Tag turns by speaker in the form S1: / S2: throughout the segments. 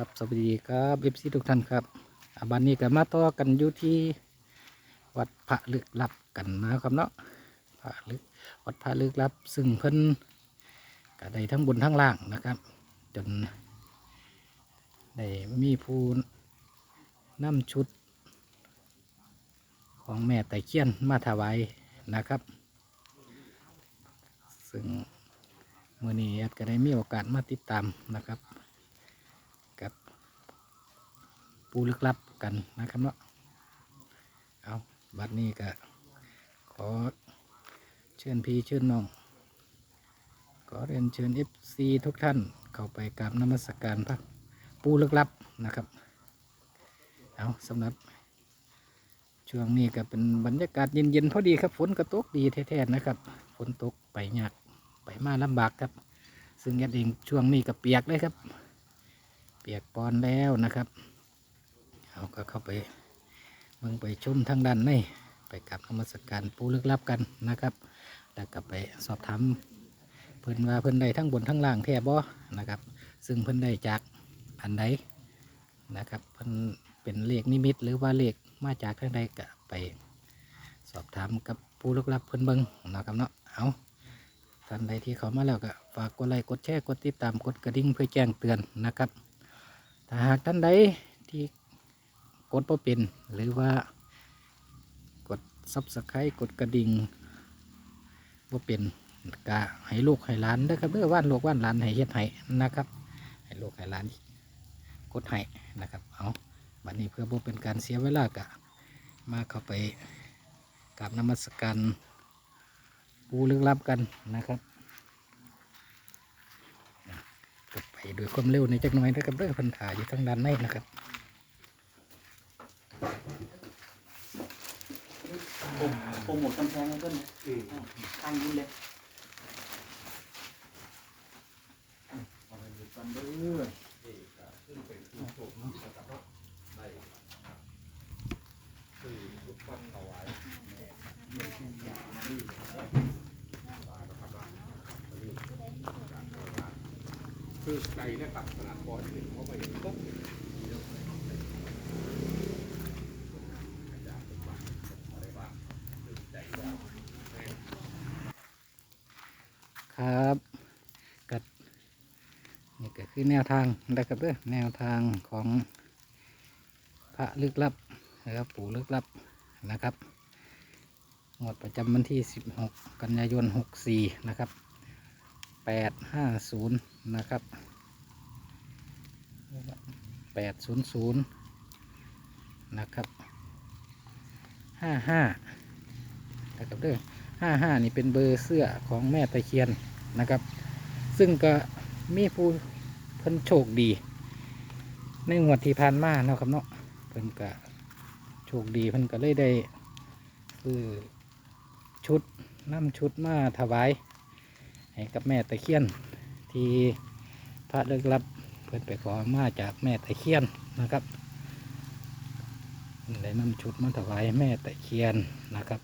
S1: ครับสวัสดีครับเอฟซีทุกท่านครับบันนี้ก็มาต่อกันอยู่ที่วัดพระลึกลับกันนะครับเนาะพระลึกวัดพระลึกลับ ซึ่งเพิ่นก็ได้ทั้งบนทั้งล่างนะครับ จนได้มีผู้นำชุด ของแม่ไตเคียนมาถวายนะครับ ซึ่งมื่อนี้ก็ได้มีโอกาสมาติดตามนะครับ ปูลึกลับกันนะครับเนาะเอาบัดนี้ก็ขอเชิญพี่เชิญน้องขอเรียนเชิญเอฟซีทุกท่านเข้าไปกราบนมัสการพระปูลึกลับนะครับเอาสำหรับช่วงนี้ก็เป็นบรรยากาศเย็นๆพอดีครับฝนก็ตกดีแท้ๆนะครับฝนตกไปยากไปมาลำบากครับ ซึ่งแอดเองช่วงนี้ก็เปียกเลยครับ เปียกปอนแล้วนะครับ เราก็เข้าไปเมืองไปชมทางด้านในไปกราบนมัสการปูลึกลับกันนะครับ แล้วก็ไปสอบถามเพิ่นว่าเพิ่นได้ทั้งบนทั้งล่างแท้บ่นะครับ ซึ่งเพิ่นได้จากอันใดนะครับเพิ่นเป็นเลขนิมิต หรือว่าเลขมาจากทางใดก็ไปสอบถามกับผู้ลึกลับเพิ่นเบิงนะครับเนาะเอาท่านใดที่เขามาแล้วก็ฝากกดไลค์กดแชร์กดติดตามกดกระดิ่งเพื่อแจ้งเตือนนะครับถ้าหากท่านใดที่ กดบ่เป็น หรือว่ากดซับสไครต์กดกระดิ่งบ่เป็นก็ให้ลูกให้หลานนะครับเด้อว่านลูกว่านหลานให้เฮ็ดให้นะครับ ให้ลูกให้หลานกดให้นะครับเอาบัดนี้เพื่อบ่เป็นการเสียเวลากะมาเข้าไปกราบนมัสการปูลึกลับกันนะครับไปด้วยความเร็วในจักหน่อยนะครับเด้อเพันถ่าอยู่ทางด้านในนะครับ
S2: โปรโมทกำแพงให้เพื่อนนะตั้งยิ้มเลย
S3: คือไก่เนี่ยตัดขนาดพอที่เขาไปปุ๊บ
S1: ครับกัดนี่ก็ คือแนวทางนะครับเด้อแนวทางของพระลึกลับนะครับปู่ลึกลับนะครับงวดประจำวันที่ 16 กันยายน 64 นะครับ 850 นะครับ 800 นะครับ 55 นะครับเด้อห้าห้านี่เป็นเบอร์เสื้อของแม่ตะเคียนนะครับ ซึ่งก็มีผู้ พิ่นโชคดี ในงวดที่ผ่านมาเนาะครับเนาะเพิ่นก็โชคดีเพิ่นก็เลยได้คือชุดน้ำชุดมาถวายให้กับแม่ตะเคียน ที่พระเลิกรับเพิ่นไปขอมาจากแม่ตะเคียนนะครับเพิ่นได้นำชุดมาถวายแม่ตะเคียนนะครับ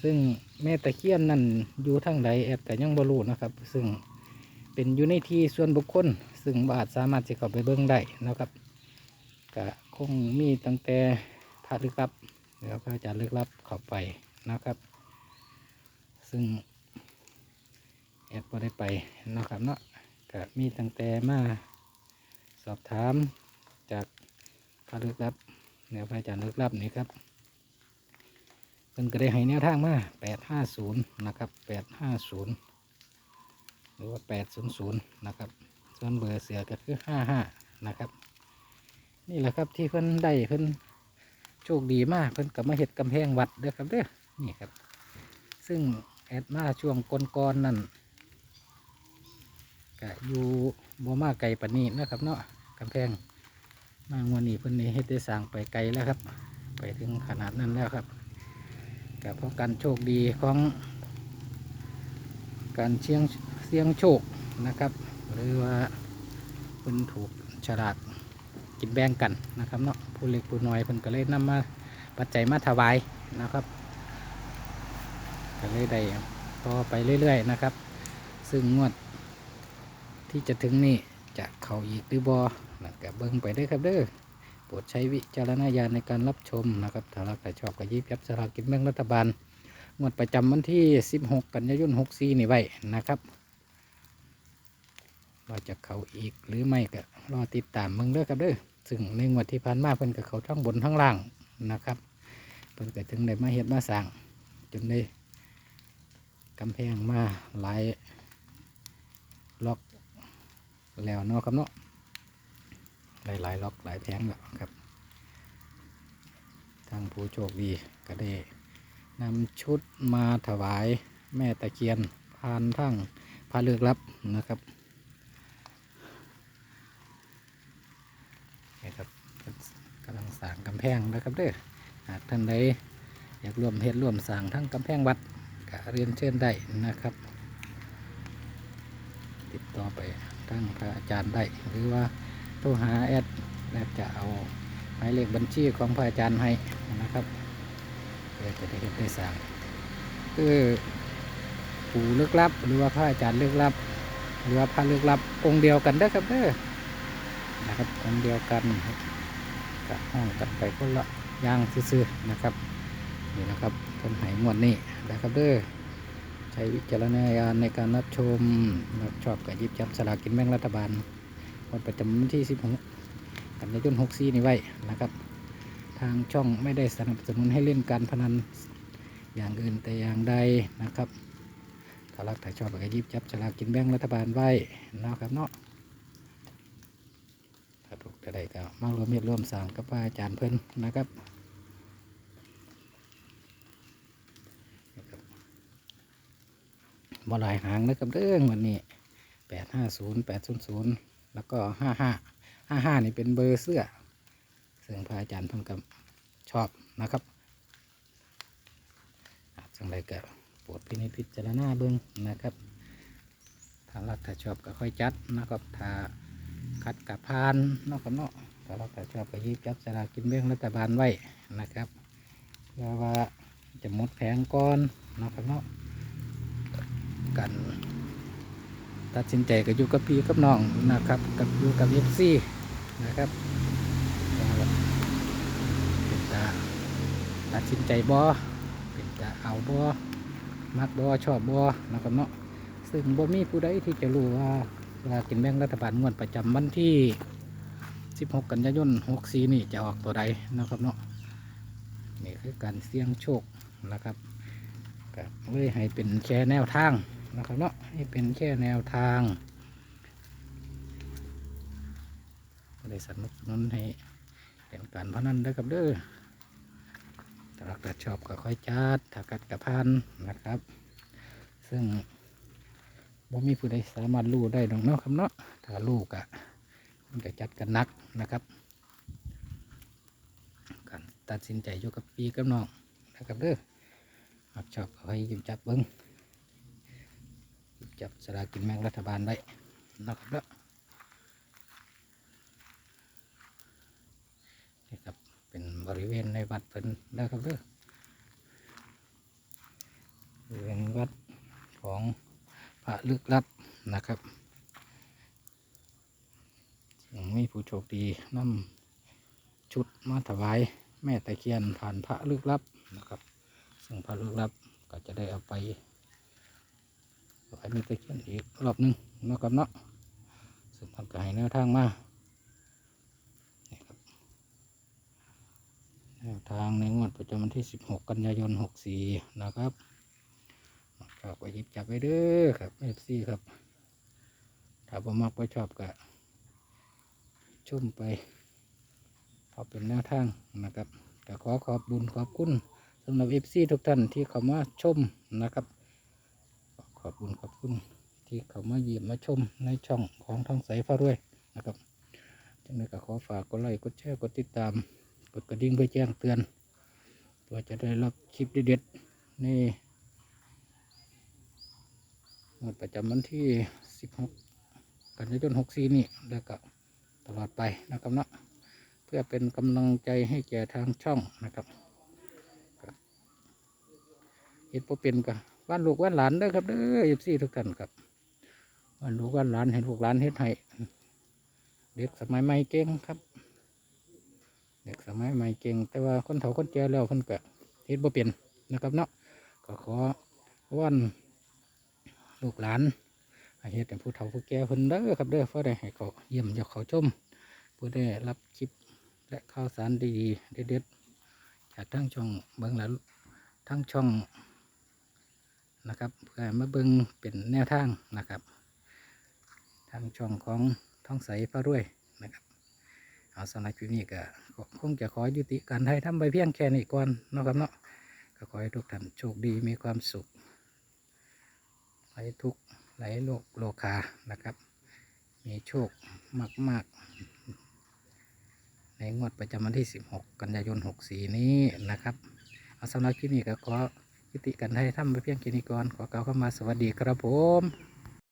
S1: ซึ่งแม่ตะเคียนนั่นอยู่ทางใดแอดก็ยังบ่รู้นะครับ ซึ่ง เป็นอยู่ในที่ส่วนบุคคล ซึ่งบาจสามารถจะเข้าไปเบิ่งได้นะครับก็คงมีตั้งแต่พระลึกลับหรือพระอาจารย์ลึกลับเข้าไปนะครับ ซึ่งแอดบ่ได้ไปนะครับเนาะก็มีตั้งแต่มาสอบถามจากพระลึกลับหรือพระอาจารย์ลึกลับนี่ครับเพิ่นก็ได้ให้แนวทางมาแปดห้าศูนย์นะครับแปด หรือว่าแปดศูนย์ศูนย์นะครับ ส่วนเบอร์เสือก็คือห้าห้านะครับ นี่แหละครับที่เพิ่นได้เพิ่นโชคดีมากเพิ่นกับมาเห็ดกำแพงวัดเด้อครับเด้อนี่ครับ ซึ่งแอดมาช่วงก่อนนั่นก็อยู่บัวมาไก่ปานีนะครับเนาะกำแพงมางวันนี้เพิ่นนี่เฮ็ดได้สร้างไปไกลแล้วครับ ไปถึงขนาดนั้นแล้วครับกับเพราะการโชคดีของการเชียง เสียงโชคนะครับ หรือว่าคุณถูกฉลาดกินแบ่งกันนะครับเนาะผู้เล็กผู้น้อยเพิ่นก็เลยนำมาปัจจัยมาถวายนะครับก็เลยได้ต่อไปเรื่อยๆนะครับ ซึ่งงวดที่จะถึงนี่จะเข้าอีกหรือบอนะก็เบิ่งไปเด้อครับเด้อโปรดใช้วิจารณญาณในการรับชมนะครับถ้ารักถ้าชอบก็ยิบยับสลากกินแบ่งรัฐบาลงวดประจำวันที่ 16 กันยายน 64 นี่ไว้นะครับ ว่าจะเขาอีกหรือไม่ก็รอติดตามเบิ่งเด้อครับเด้อซึ่งในงวดที่ผ่านมาเพิ่นก็เขาทั้งบนทั้งล่างนะครับเพิ่นก็ถึงได้มาเฮ็ดมาสร้างจนได้กำแพงมาหลายล็อกแล้วเนาะครับเนาะหลายหลายล็อกหลายแผงแล้วครับ ทางผู้โชคดีก็ได้นำชุดมาถวายแม่ตะเคียนพานทั้งพาเลือกรับนะครับนี่ครับกำลัง สร้างกำแพงนะครับเด้อหากท่านใดอยากร่วมเฮ็ดร่วมสร้างทั้งกำแพงวัดก็เรียนเชิญได้นะครับ ติดต่อไปทั้งพระอาจารย์ได้หรือว่าโทรหาแอดแอดจะเอาหมายเลขบัญชีของพระอาจารย์ให้นะครับเพื่อจะได้เห็นได้สั่งคือปู่ลึกลับ หรือว่าพระอาจารย์ลึกลับ หรือว่าพระลึกลับองค์เดียวกันเด้ครับเด้อนะครับองค์เดียวกันครับ กับห้องกันไปคนละอย่างซื่อๆนะครับนี่นะครับคนไหงวดนี้นะครับเด้อใช้วิจารณญาณในการรับชมรับชอบกับยิบจับสลากกินแบ่งรัฐบาลวันประจำวันที่ 16 กันยายนหกซีนี่ไว้นะครับ ทางช่องไม่ได้สนับสนุนให้เล่นการพนันอย่างอื่นแต่อย่างใดนะครับถ้ารักถ้าชอบก็หยิบจับฉลากกินแบ่งรัฐบาลไว้นะครับเนาะ กจะได้ก็มารวมเม็ดร่วมสร้างกับพระอาจารย์เพิ่นนะครับนะครับบ่หลายหางนะครับเรื่องวันนี้แปดห้าศูนย์แปดศูนย์ศูนย์แล้วก็ห้าห้าห้าห้านี่เป็นเบอร์เสื้อ ซึ่งพระอาจารย์เพิ่นก็ชอบนะครับจังไรก็โปรดพินิจพิจารณาเบิ้งนะครับถ้ารักถ้าชอบก็ค่อยจัดนะครับถ้า คัดกับพานนอกกับเนาะถ้ารักถ้าชอบก็หยิบจับสลากกินแบ่งรัฐบาลไว้นะครับเพื่อว่าจะหมดแผงก่อนนอกกับเนาะกันตัดสินใจก็อยู่กับพี่กับน้องนะครับ กับอยู่กับเอฟซีนะครับเป็นตาตัดสินใจบอเป็นตาเอาบอมักบอชอบบอนะครับเนาะซึ่งบ่มีผู้ใดที่จะรู้ว่า ลากินแบ่งรัฐบาลงวดประจำวันที่ 16 กันยายน64นี่จะออกตัวใดนะครับเนาะนี่คือการเสี่ยงโชคนะครับก็เลยให้เป็นแค่แนวทางนะครับเนาะให้เป็นแค่แนวทางก็ได้สนับสนุนให้เป็นการพนันได้อครับเด้อถ้ารักชอบก็ค่อยจัดถ้ากัดกับพันนะครับ ซึ่ง บ่มีผู้ใดสามารถรู้ได้ดอกเนาะครับเนาะถ้ารู้กะมันก็จัดกันนักนะครับการตัดสินใจอยู่กับปีกับน้องนะครับเด้อหากชอบก็ให้ยิบจับเบิ้งจับสลากกินแบ่งรัฐบาลไว้นะครับเด้อนี่ครับเป็นบริเวณในวัดเพิ่นนะครับเด้อบริเวณวัดของ พระลึกลับนะครับซึ่งมีผู้โชคดีนำชุดมาถวายแม่ตะเคียนผ่านพระลึกลับนะครับ ซึ่งพระลึกลับก็จะได้เอาไปไปมีตะเคียนอีกรอบนึงนะครับเนาะซึ่งมันก็ให้แนวทางมาแนวทางในงวดประจำวันที่ 16 กันยายน 64 นะครับ ก็ไปหยิบจับไปเด้อครับเอฟซีครับ ถ้าผมมักไปชอบก็ชุ่มไปเอาเป็นแนวทางนะครับก็ขอขอบบุญขอบคุณสำหรับเอฟซีทุกท่านที่เข้ามาชมนะครับ ขอบคุณขอบคุณที่เข้ามาเยี่ยมมาชมในช่องของทางสายฟ้ารวยนะครับจังเลยก็ขอฝากกดไลค์กดแชร์กดติดตาม กดกระดิ่งเพื่อแจ้งเตือนเพื่อจะได้รับคลิปเด็ดๆใน งวดประจำวันที่16กันยายน64นี่แล้วก็ตลอดไปนะครับเนาะเพื่อเป็นกำลังใจให้แก่ทางช่องนะครับเฮ็ดพอเป็นกันบ้านลูกบ้านหลานเด้อครับเด้อเอฟซีทุกท่านครับบ้านลูกบ้านหลานเห็นลูกหลานเฮ็ดให้เด็กสมัยใหม่เก่งครับ เด็กสมัยใหม่เก่ง แต่ว่าคนเฒ่าคนแก่แล้วเพิ่นก็เฮ็ดบ่เป็นนะครับเนาะก็ขอวอน ลูกหลานให้เฮ็ดให้ผู้เฒ่าผู้แก่เพิ่นเด้อครับเด้อเพื่อได้ให้เขาเยี่ยมอยากเขาชมเพื่อได้รับคลิปและข่าวสารดีๆเด็ดๆจากทั้งช่องเบิ่งแล้วทั้งช่องนะครับเพื่อมาเบิ่งเป็นแนวทางนะครับทางช่องของท้องใสพระรวยนะครับเอาสำหรับคลิปนี้ก็คงจะขอยุติการให้ทำไปเพียงแค่นี้ก่อนนะครับเนาะก็ขอให้ทุกท่านโชคดีมีความสุข ไหลทุกไหลโลกโลคานะครับ มีโชคมาก ๆ ในงวดประจำวันที่ 16 กันยายน 64 นี้นะครับ เอาสำหรับคลิปนี้ก็ขอยุติกันให้ทำไปเพียงแค่นี้ก่อนขอกล่าวคำว่าสวัสดีครับผม